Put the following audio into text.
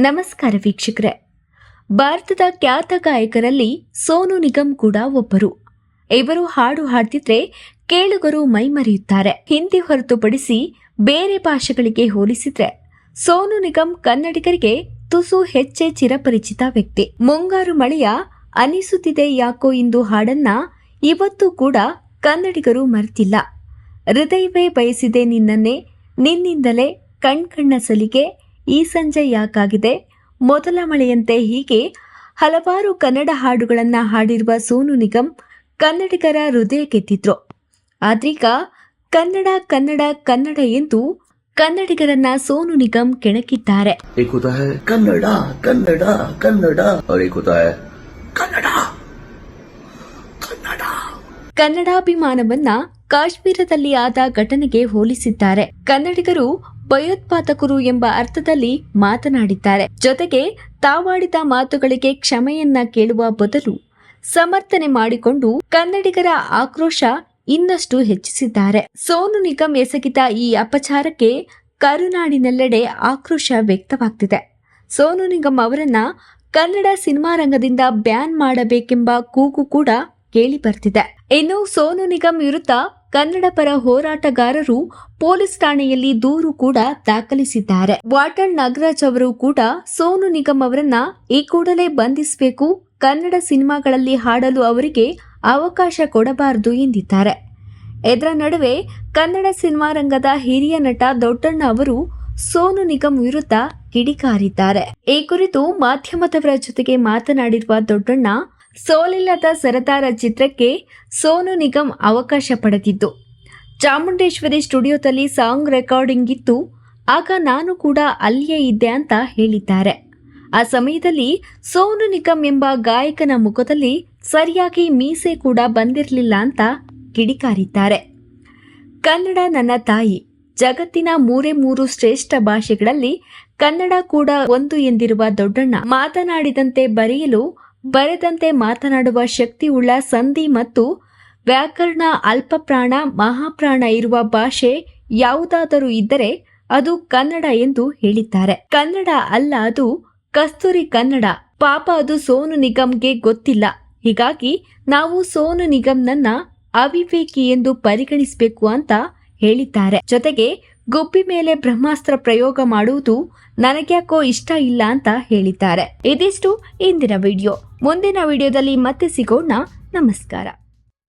ನಮಸ್ಕಾರ ವೀಕ್ಷಕರೇ. ಭಾರತದ ಖ್ಯಾತ ಗಾಯಕರಲ್ಲಿ ಸೋನು ನಿಗಮ್ ಕೂಡ ಒಬ್ಬರು. ಇವರು ಹಾಡು ಹಾಡ್ತಿದ್ರೆ ಕೇಳುಗರು ಮೈಮರೆಯುತ್ತಾರೆ. ಹಿಂದಿ ಹೊರತುಪಡಿಸಿ ಬೇರೆ ಭಾಷೆಗಳಿಗೆ ಹೋಲಿಸಿದ್ರೆ ಸೋನು ನಿಗಮ್ ಕನ್ನಡಿಗರಿಗೆ ತುಸು ಹೆಚ್ಚೆ ಚಿರಪರಿಚಿತ ವ್ಯಕ್ತಿ. ಮುಂಗಾರು ಮಳೆಯ ಅನಿಸುತ್ತಿದೆ ಯಾಕೋ ಇಂದು ಹಾಡನ್ನ ಇವತ್ತು ಕೂಡ ಕನ್ನಡಿಗರು ಮರೆತಿಲ್ಲ. ಹೃದಯವೇ ಬಯಸಿದೆ ನಿನ್ನನ್ನೇ, ನಿನ್ನಿಂದಲೇ ಕಣ್ಕಣ್ಣ ಸಲಿಗೆ ಈ ಸಂಜೆ ಯಾಕಾಗಿದೆ? ಮೊದಲ ಮಳೆಯಂತೆ ಹೀಗೆ ಹಲವಾರು ಕನ್ನಡ ಹಾಡುಗಳನ್ನು ಹಾಡಿರುವ ಸೋನು ನಿಗಮ್ ಕನ್ನಡಿಗರ ಹೃದಯ ಕೆತ್ತಿದ್ರು. ಆದ್ರೀಗ ಕನ್ನಡ ಕನ್ನಡ ಕನ್ನಡ ಎಂದು ಕನ್ನಡಿಗರನ್ನ ಸೋನು ನಿಗಮ್ ಕೆಣಕಿದ್ದಾರೆ. ಕನ್ನಡ ಕನ್ನಡ ಕನ್ನಡ. ಕನ್ನಡಾಭಿಮಾನವನ್ನ ಕಾಶ್ಮೀರದಲ್ಲಿ ಆದ ಘಟನೆಗೆ ಹೋಲಿಸಿದ್ದಾರೆ. ಕನ್ನಡಿಗರು ಭಯೋತ್ಪಾದಕರು ಎಂಬ ಅರ್ಥದಲ್ಲಿ ಮಾತನಾಡಿದ್ದಾರೆ. ಜೊತೆಗೆ ತಾವಾಡಿದ ಮಾತುಗಳಿಗೆ ಕ್ಷಮೆಯನ್ನ ಕೇಳುವ ಬದಲು ಸಮರ್ಥನೆ ಮಾಡಿಕೊಂಡು ಕನ್ನಡಿಗರ ಆಕ್ರೋಶ ಇನ್ನಷ್ಟು ಹೆಚ್ಚಿಸಿದ್ದಾರೆ. ಸೋನು ನಿಗಮ್ ಎಸಗಿದ ಈ ಅಪಚಾರಕ್ಕೆ ಕರುನಾಡಿನೆಲ್ಲೆಡೆ ಆಕ್ರೋಶ ವ್ಯಕ್ತವಾಗ್ತಿದೆ. ಸೋನು ನಿಗಮ್ ಅವರನ್ನ ಕನ್ನಡ ಸಿನಿಮಾ ರಂಗದಿಂದ ಬ್ಯಾನ್ ಮಾಡಬೇಕೆಂಬ ಕೂಗು ಕೂಡ ಕೇಳಿ ಬರ್ತಿದೆ. ಇನ್ನು ಸೋನು ನಿಗಮ್ ವಿರುದ್ಧ ಕನ್ನಡ ಪರ ಹೋರಾಟಗಾರರು ಪೊಲೀಸ್ ಠಾಣೆಯಲ್ಲಿ ದೂರು ಕೂಡ ದಾಖಲಿಸಿದ್ದಾರೆ. ವಾಟರ್ ನಾಗರಾಜ್ ಅವರು ಕೂಡ ಸೋನು ನಿಗಮ್ ಅವರನ್ನ ಈ ಕೂಡಲೇ ಬಂಧಿಸಬೇಕು, ಕನ್ನಡ ಸಿನಿಮಾಗಳಲ್ಲಿ ಹಾಡಲು ಅವರಿಗೆ ಅವಕಾಶ ಕೊಡಬಾರದು ಎಂದಿದ್ದಾರೆ. ಇದರ ನಡುವೆ ಕನ್ನಡ ಸಿನಿಮಾ ರಂಗದ ಹಿರಿಯ ನಟ ದೊಡ್ಡಣ್ಣ ಅವರು ಸೋನು ನಿಗಮ್ ವಿರುದ್ಧ ಕಿಡಿಕಾರಿದ್ದಾರೆ. ಈ ಕುರಿತು ಮಾಧ್ಯಮದವರ ಜೊತೆಗೆ ಮಾತನಾಡಿರುವ ದೊಡ್ಡಣ್ಣ ಸೋಲಿಲ್ಲದ ಸರತಾರ ಚಿತ್ರಕ್ಕೆ ಸೋನು ನಿಗಮ್ ಅವಕಾಶ ಪಡೆದಿದ್ದು. ಚಾಮುಂಡೇಶ್ವರಿ ಸ್ಟುಡಿಯೋದಲ್ಲಿ ಸಾಂಗ್ ರೆಕಾರ್ಡಿಂಗ್ ಇತ್ತು. ಆಗ ನಾನು ಕೂಡ ಅಲ್ಲಿಯೇ ಇದ್ದೆ ಅಂತ ಹೇಳಿದ್ದಾರೆ. ಆ ಸಮಯದಲ್ಲಿ ಸೋನು ನಿಗಮ್ ಎಂಬ ಗಾಯಕನ ಮುಖದಲ್ಲಿ ಸರಿಯಾಗಿ ಮೀಸೆ ಕೂಡ ಬಂದಿರಲಿಲ್ಲ ಅಂತ ಕಿಡಿಕಾರಿದ್ದಾರೆ. ಕನ್ನಡ ನನ್ನ ತಾಯಿ. ಜಗತ್ತಿನ ಮೂರೇ ಮೂರು ಶ್ರೇಷ್ಠ ಭಾಷೆಗಳಲ್ಲಿ ಕನ್ನಡ ಕೂಡ ಒಂದು ಎಂದಿರುವ ದೊಡ್ಡಣ್ಣ ಮಾತನಾಡಿದಂತೆ ಬರೆಯಲು ಬರೆದಂತೆ ಮಾತನಾಡುವ ಶಕ್ತಿಯುಳ್ಳ ಸಂಧಿ ಮತ್ತು ವ್ಯಾಕರಣ ಅಲ್ಪಪ್ರಾಣ, ಮಹಾಪ್ರಾಣ ಇರುವ ಭಾಷೆ ಯಾವುದಾದರೂ ಇದ್ದರೆ ಅದು ಕನ್ನಡ ಎಂದು ಹೇಳಿದ್ದಾರೆ. ಕನ್ನಡ ಅಲ್ಲ ಅದು ಕಸ್ತೂರಿ ಕನ್ನಡ. ಪಾಪ ಅದು ಸೋನು ನಿಗಮ್ಗೆ ಗೊತ್ತಿಲ್ಲ. ಹೀಗಾಗಿ ನಾವು ಸೋನು ನಿಗಮ್ನನ್ನ ಅವಿವೇಕಿ ಎಂದು ಪರಿಗಣಿಸಬೇಕು ಅಂತ ಹೇಳಿದ್ದಾರೆ. ಜೊತೆಗೆ, ಗುಬ್ಬಿ ಮೇಲೆ ಬ್ರಹ್ಮಾಸ್ತ್ರ ಪ್ರಯೋಗ ಮಾಡುವುದು ನನಗ್ಯಾಕೋ ಇಷ್ಟ ಇಲ್ಲ ಅಂತ ಹೇಳಿದ್ದಾರೆ. ಇದಿಷ್ಟು ಇಂದಿನ ವಿಡಿಯೋ. ಮುಂದಿನ ವಿಡಿಯೋದಲ್ಲಿ ಮತ್ತೆ ಸಿಗೋಣ. ನಮಸ್ಕಾರ.